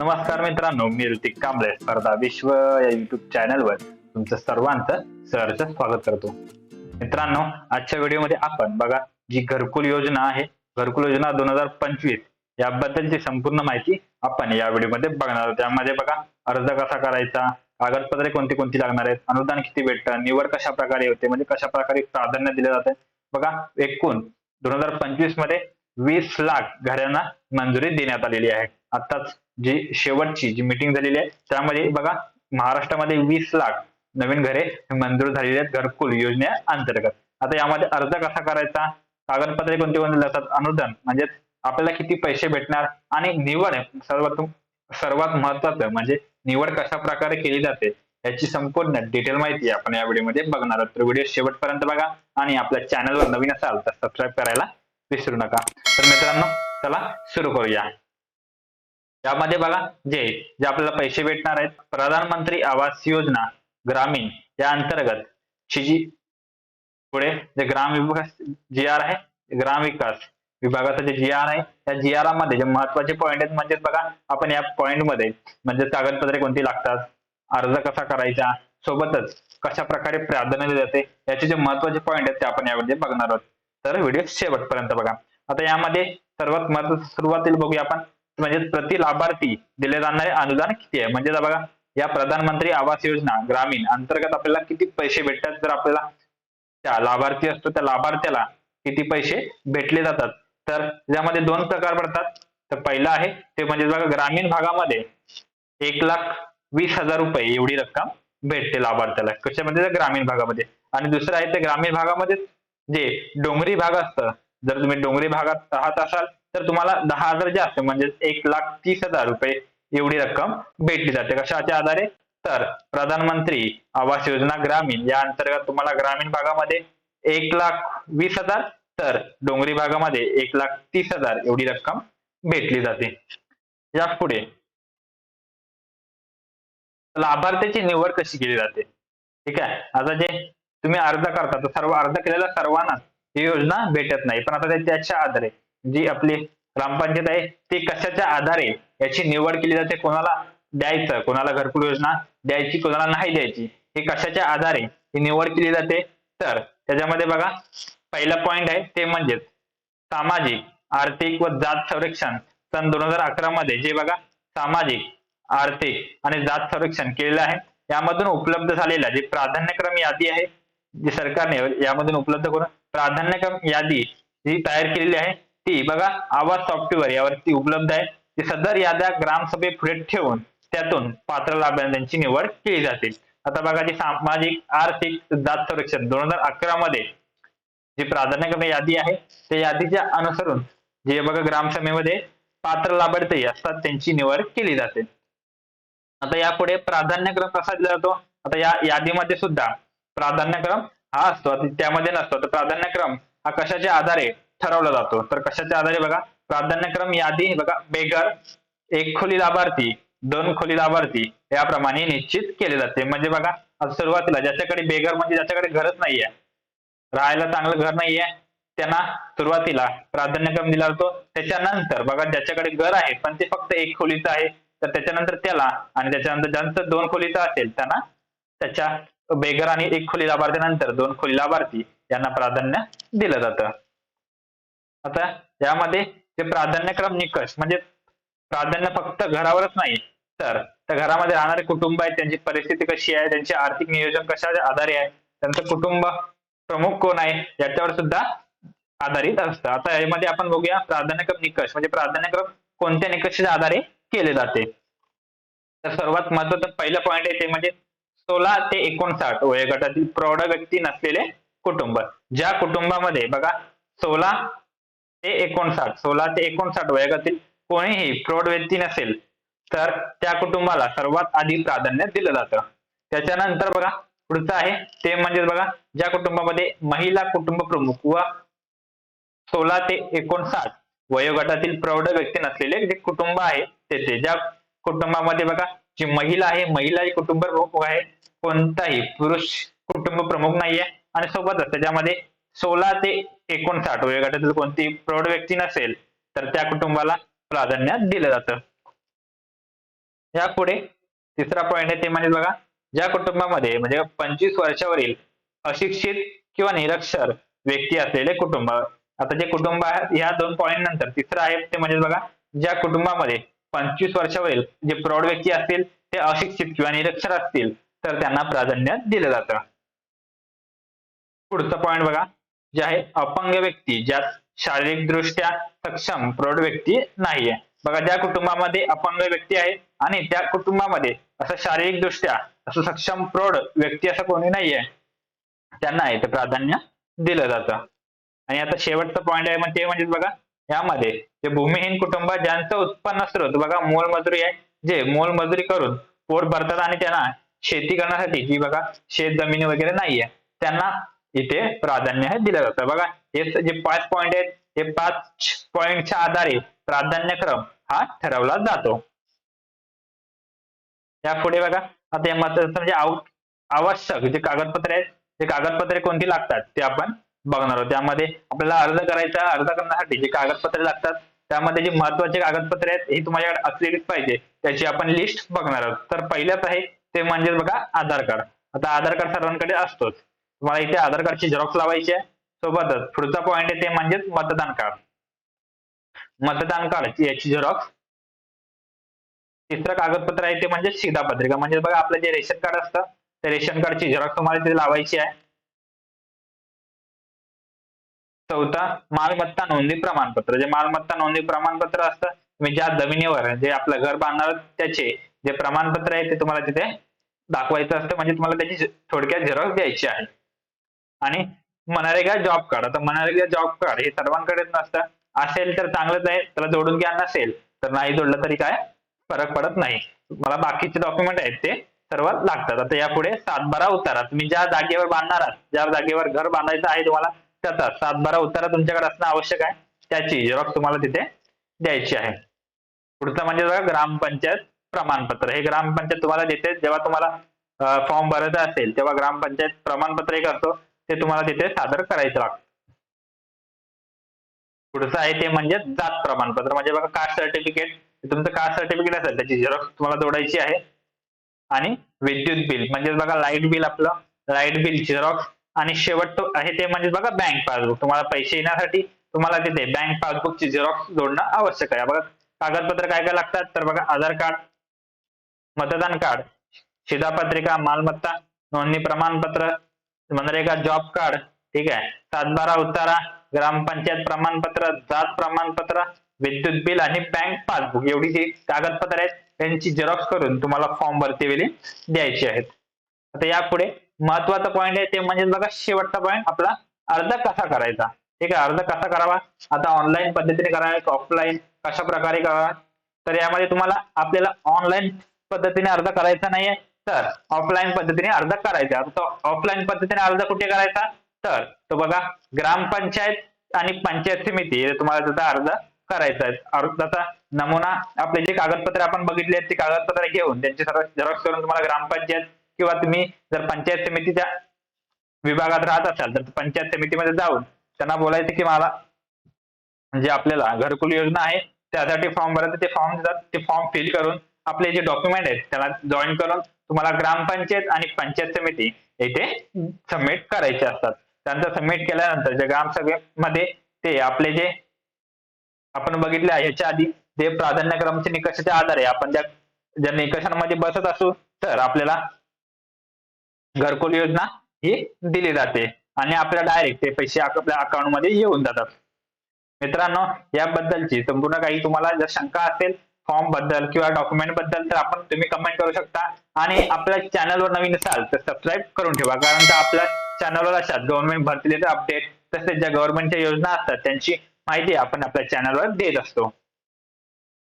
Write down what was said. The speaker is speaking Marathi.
नमस्कार मित्रांनो मी ऋतिक कांबळे. स्पर्धा विश्व या युट्यूब चॅनलवर तुमचं सर्वांचं सहर्ष स्वागत करतो. मित्रांनो आजच्या व्हिडिओमध्ये आपण बघा जी घरकुल योजना आहे घरकुल योजना दोन हजार पंचवीस याबद्दलची संपूर्ण माहिती आपण या व्हिडिओमध्ये बघणार आहोत. त्यामध्ये बघा अर्ज कसा करायचा कागदपत्रे कोणती कोणती लागणार आहेत अनुदान किती भेटतं निवड कशा प्रकारे होते म्हणजे कशा प्रकारे प्राधान्य दिले जाते बघा एकूण दोन हजार पंचवीसमध्ये वीस लाख घरांना मंजुरी देण्यात आलेली आहे. आताच जी शेवटची जी मीटिंग झालेली आहे त्यामध्ये बघा महाराष्ट्रामध्ये वीस लाख नवीन घरे मंजूर झालेली आहेत घरकुल योजने अंतर्गत. आता यामध्ये अर्ज कसा करायचा? कागदपत्रे कोणती कोणती लागतात? अनुदान म्हणजे आपल्याला किती पैसे भेटणार? आणि निवड सर्वात सर्वात महत्वाचं म्हणजे निवड कशा प्रकारे केली जाते याची संपूर्ण डिटेल माहिती आपण या व्हिडिओमध्ये बघणार आहोत. तर व्हिडिओ शेवटपर्यंत बघा आणि आपल्या चॅनलवर नवीन असाल तर सबस्क्राईब करायला विसरू नका. तर मित्रांनो चला सुरू करूया. यामध्ये बघा जे जे आपल्याला पैसे भेटणार आहेत प्रधानमंत्री आवास योजना ग्रामीण या अंतर्गत शिजी जी पुढे जे ग्राम विकास जी आर आहे ग्राम विकास विभागाचा जे जी आर आहे त्या जी आरमध्ये जे महत्त्वाचे पॉईंट आहेत म्हणजे बघा आपण या पॉईंटमध्ये म्हणजे कागदपत्रे कोणती लागतात अर्ज कसा करायचा सोबतच कशा प्रकारे प्राधान्य दिले जाते याचे जे महत्त्वाचे पॉईंट आहेत ते आपण यामध्ये बघणार आहोत. तर व्हिडिओ शेवटपर्यंत बघा. आता यामध्ये सर्वात महत्वाचं सुरुवातीला बघूया आपण. म्हणजे प्रति लाभार्थी दिले जाणारे अनुदान किती आहे? म्हणजे बघा या प्रधानमंत्री आवास योजना ग्रामीण अंतर्गत आपल्याला किती पैसे भेटतात? जर आपल्याला त्या लाभार्थी असतो त्या लाभार्थ्याला किती पैसे भेटले जातात? तर यामध्ये दोन प्रकार पडतात. तर पहिला आहे ते म्हणजे बघा ग्रामीण भागामध्ये एक लाख वीस हजार रुपये एवढी रक्कम भेटते लाभार्थ्याला. कशामध्ये म्हणजे ग्रामीण भागामध्ये. आणि दुसरं आहे ते ग्रामीण भागामध्ये जे डोंगरी भाग असतं जर तुम्ही डोंगरी भागात राहत असाल तर तुम्हाला दहा हजार जास्त म्हणजे एक लाख तीस हजार रुपये एवढी रक्कम भेटली जाते. कशाच्या आधारे? तर प्रधानमंत्री आवास योजना ग्रामीण या अंतर्गत तुम्हाला ग्रामीण भागामध्ये एक लाख वीस हजार तर डोंगरी भागामध्ये एक लाख तीस हजार एवढी रक्कम भेटली जाते. यापुढे लाभार्थ्याची निवड कशी केली जाते? ठीक आहे? आता जे तुम्ही अर्ज करता तर सर्व अर्ज केलेल्या सर्वांना ही योजना भेटत नाही. पण आता त्याच्या आधारे जी आपली ग्रामपंचायत आहे ती कशाच्या आधारे याची निवड केली जाते कोणाला द्यायचं कोणाला घरकुल योजना द्यायची कोणाला नाही द्यायची हे कशाच्या आधारे ही निवड केली जाते? तर त्याच्यामध्ये बघा पहिला पॉइंट आहे ते म्हणजे सामाजिक आर्थिक व जात संरक्षण. सन दोन हजार अकरा मध्ये जे बघा सामाजिक आर्थिक आणि जात संरक्षण केलेलं आहे यामधून उपलब्ध झालेला जे प्राधान्यक्रम यादी आहे जी सरकारने यामधून उपलब्ध करून प्राधान्यक्रम यादी जी तयार केलेली आहे ती बघा आवाज सॉफ्टवेअर यावरती उपलब्ध आहे. ती सदर याद्या ग्रामसभे पुढे ठेवून त्यातून पात्र लाभार्थ्यांची निवड केली जाते आता बघा जी सामाजिक आर्थिक जात संरक्षण दोन हजार अकरा मध्ये जी प्राधान्यक्रम यादी आहे त्या यादीच्या अनुसरून जे बघा ग्रामसभेमध्ये पात्र लाभार्थी असतात त्यांची निवड केली जाते. आता यापुढे प्राधान्यक्रम कसा दिला जातो? आता या यादीमध्ये सुद्धा प्राधान्यक्रम हा असतो त्यामध्ये नसतो. तर प्राधान्यक्रम हा कशाच्या आधारे ठरवला जातो. तर कशाच्या आधारे बघा? प्राधान्यक्रम यादी बघा बेगर एक खोली लाभार्थी दोन खोली लाभार्थी याप्रमाणे निश्चित केले जाते. म्हणजे बघा आता सुरुवातीला ज्याच्याकडे बेगर म्हणजे ज्याच्याकडे घरच नाहीये राहायला चांगलं घर नाहीये त्यांना सुरुवातीला प्राधान्यक्रम दिला जातो. त्याच्यानंतर बघा ज्याच्याकडे घर आहे पण ते फक्त एक खोलीचं आहे तर त्याच्यानंतर त्याला आणि त्याच्यानंतर ज्यांचं दोन खोलीचं असेल त्यांना त्याच्या बेगर आणि एक खोली लाभार्थीनंतर दोन खोली लाभार्थी यांना प्राधान्य दिलं जातं. आता यामध्ये जे प्राधान्यक्रम निकष म्हणजे प्राधान्य फक्त घरावरच नाही तर घरामध्ये राहणारे कुटुंब आहेत त्यांची परिस्थिती कशी आहे त्यांचे आर्थिक नियोजन कशाच्या आधारे आहे त्यांचं कुटुंब प्रमुख कोण आहे याच्यावर सुद्धा आधारित असतं. आता यामध्ये आपण बघूया प्राधान्यक्रम निकष म्हणजे प्राधान्यक्रम कोणत्या निकषाच्या आधारे केले जाते? तर सर्वात महत्वाचं पहिलं पॉईंट आहे ते म्हणजे सोळा ते एकोणसाठ वयोगटातील प्रौढ व्यक्ती नसलेले कुटुंब. ज्या कुटुंबामध्ये बघा सोळा ते एकोणसाठ सोळा ते एकोणसाठ वयोगटातील कोणीही प्रौढ व्यक्ती नसेल तर त्या कुटुंबाला सर्वात आधी प्राधान्य दिलं जातं. त्याच्यानंतर बघा पुढचं आहे ते म्हणजे बघा ज्या कुटुंबामध्ये महिला कुटुंब प्रमुख व सोळा ते एकोणसाठ वयोगटातील प्रौढ व्यक्ती नसलेले जे कुटुंब आहे तेथे ज्या कुटुंबामध्ये बघा जी महिला आहे महिला ही कुटुंब प्रमुख आहे कोणताही पुरुष कुटुंब प्रमुख नाहीये आणि सोबतच त्याच्यामध्ये सोळा ते एकोणसाठ वयोगटातील कोणती प्रौढ व्यक्ती नसेल तर त्या कुटुंबाला प्राधान्य दिलं जातं. यापुढे तिसरा पॉईंट आहे ते म्हणजे बघा ज्या कुटुंबामध्ये म्हणजे पंचवीस वर्षावरील अशिक्षित किंवा निरक्षर व्यक्ती असलेले कुटुंब आता जे कुटुंब आहे या दोन पॉईंट नंतर तिसरं आहे ते म्हणजे बघा ज्या कुटुंबामध्ये पंचवीस वर्षावरील जे प्रौढ व्यक्ती असतील ते अशिक्षित किंवा निरक्षर असतील तर त्यांना प्राधान्य दिलं जातं. पुढचा पॉईंट बघा जे आहे अपंग व्यक्ती ज्यात शारीरिकदृष्ट्या सक्षम प्रौढ व्यक्ती नाहीये. बघा ज्या कुटुंबामध्ये अपंग व्यक्ती आहे आणि त्या कुटुंबामध्ये असं शारीरिकदृष्ट्या असं सक्षम प्रौढ व्यक्ती असं कोणी नाहीये त्यांना इथे प्राधान्य दिलं जातं. आणि आता शेवटचा पॉईंट आहे मग ते म्हणजे बघा यामध्ये जे भूमिहीन कुटुंब ज्यांचं उत्पन्न स्रोत बघा मोलमजुरी आहे जे मोलमजुरी करून पोट भरतात आणि त्यांना शेती करण्यासाठी जी बघा शेत जमिनी वगैरे नाहीये त्यांना इथे प्राधान्य हे दिलं जातं. बघा हे जे पाच पॉईंट आहेत हे पाच पॉईंटच्या आधारे प्राधान्यक्रम हा ठरवला जातो. यापुढे बघा आता या मत म्हणजे आवश्यक जे कागदपत्रे आहेत ते कागदपत्रे कोणती लागतात ते आपण बघणार आहोत. त्यामध्ये आपल्याला अर्ज करायचा अर्ज करण्यासाठी जे कागदपत्रे लागतात त्यामध्ये जे महत्त्वाचे कागदपत्रे आहेत ही तुम्हाला असलेलीच पाहिजे. त्याची आपण लिस्ट बघणार आहोत. तर पहिल्याच आहे ते म्हणजे बघा आधार कार्ड आता आधार कार्ड सर्वांकडे असतोच. तुम्हाला इथे आधार कार्डची झेरॉक्स लावायची आहे. सोबतच पुढचा पॉईंट आहे ते म्हणजेच मतदान कार्ड मतदान कार्ड याची झेरॉक्स तिसरं कागदपत्र आहे ते म्हणजे शिधापत्रिका. म्हणजे बघा आपलं जे रेशन कार्ड असतं त्या रेशन कार्डची झेरॉक्स तुम्हाला तिथे लावायची आहे. चौथा मालमत्ता नोंदणी प्रमाणपत्र. जे मालमत्ता नोंदणी प्रमाणपत्र असतं तुम्ही ज्या जमिनीवर जे आपलं घर बांधणार त्याचे जे प्रमाणपत्र आहे ते तुम्हाला तिथे दाखवायचं असतं. म्हणजे तुम्हाला त्याची थोडक्यात झेरॉक्स द्यायची आहे. आणि मनरेगा जॉब कार्ड आता मनरेगा जॉब कार्ड हे सर्वांकडेच नसतं. असेल तर चांगलंच आहे. त्याला जोडून घ्या. नसेल तर नाही जोडलं तरी काय? फरक पडत नाही. मला बाकीचे डॉक्युमेंट आहेत ते सर्व लागतात. आता यापुढे सातबारा उतारा. तुम्ही ज्या जागेवर बांधणार आहात ज्या जागेवर घर बांधायचं आहे तुम्हाला त्याचा सातबारा उतारा तुमच्याकडे असणं आवश्यक आहे. त्याची झेरॉक्स तुम्हाला तिथे द्यायची आहे. पुढचं म्हणजे बघा ग्रामपंचायत प्रमाणपत्र. हे ग्रामपंचायत तुम्हाला देते. जेव्हा तुम्हाला फॉर्म भरायचा असेल तेव्हा ग्रामपंचायत प्रमाणपत्र एक असतो ते तुम्हाला तिथे सादर करायचं लागतं. पुढचं आहे ते म्हणजे जात प्रमाणपत्र. म्हणजे बघा कास्ट सर्टिफिकेट तुमचं कास्ट सर्टिफिकेट असेल त्याची झेरॉक्स तुम्हाला जोडायची आहे. आणि विद्युत बिल म्हणजे बघा लाइट बिल आपलं. लाइट बिल झेरॉक्स आणि शेवट आहे ते म्हणजे बघा बँक पासबुक तुम्हाला पैसे येण्यासाठी तुम्हाला तिथे बँक पासबुकची झेरॉक्स जोडणं आवश्यक आहे. बघा कागदपत्र काय काय लागतात? तर बघा आधार कार्ड मतदान कार्ड शिधापत्रिका मालमत्ता नोंदणी प्रमाणपत्र मनरेगा जॉब कार्ड ठीक आहे. सातबारा उतारा ग्रामपंचायत प्रमाणपत्र जात प्रमाणपत्र विद्युत बिल आणि बँक पासबुक एवढी जी कागदपत्र आहेत त्यांची झेरॉक्स करून तुम्हाला फॉर्म भरती वेळी द्यायची आहेत. आता यापुढे महत्त्वाचा पॉईंट आहे ते म्हणजे बघा शेवटचा पॉईंट आपला अर्ज कसा करायचा. ठीक आहे अर्ज कसा करावा? आता ऑनलाईन पद्धतीने करावा ऑफलाईन कशा प्रकारे करावा? तर यामध्ये तुम्हाला आपल्याला ऑनलाईन पद्धतीने अर्ज करायचा नाहीये. तर ऑफलाईन पद्धतीने अर्ज करायचा. तो ऑफलाईन पद्धतीने अर्ज कुठे करायचा? तर तो बघा ग्रामपंचायत आणि पंचायत समिती तुम्हाला त्याचा अर्ज करायचा आहे. अर्जाचा नमुना आपले जे कागदपत्र आपण बघितले आहेत ते कागदपत्र घेऊन त्यांचे सर्व झेरॉक्स करून तुम्हाला ग्रामपंचायत किंवा तुम्ही जर पंचायत समितीच्या विभागात राहत असाल तर पंचायत समितीमध्ये जाऊन त्यांना बोलायचं की मला जे आपल्याला घरकुल योजना आहे त्यासाठी फॉर्म भरायचं ते फॉर्म देतात. ते फॉर्म फिल करून आपले जे डॉक्युमेंट आहेत त्याला जॉईन करून तुम्हाला ग्रामपंचायत आणि पंचायत समिती येथे सबमिट करायचे असतात. त्यांचं सबमिट केल्यानंतर जे ग्रामसभेमध्ये ते आपले जे आपण बघितले आहे ह्याच्या आधी जे प्राधान्यक्रमच्या निकषाच्या आधारे आपण ज्या ज्या निकषांमध्ये बसत असू तर आपल्याला घरकुल योजना ही दिली जाते. आणि आपल्याला डायरेक्ट ते पैसे आपल्या अकाउंटमध्ये येऊन जातात. मित्रांनो याबद्दलची संपूर्ण काही तुम्हाला जर शंका असेल फॉर्मबद्दल किंवा डॉक्युमेंटबद्दल तर आपण तुम्ही कमेंट करू शकता. आणि आपल्या चॅनलवर नवीन असाल तर सबस्क्राईब करून ठेवा. कारण तर आपल्या चॅनलवर अशात गव्हर्नमेंट भरतीचे अपडेट तसेच ज्या गव्हर्नमेंटच्या योजना असतात त्यांची माहिती आपण आपल्या चॅनलवर देत असतो.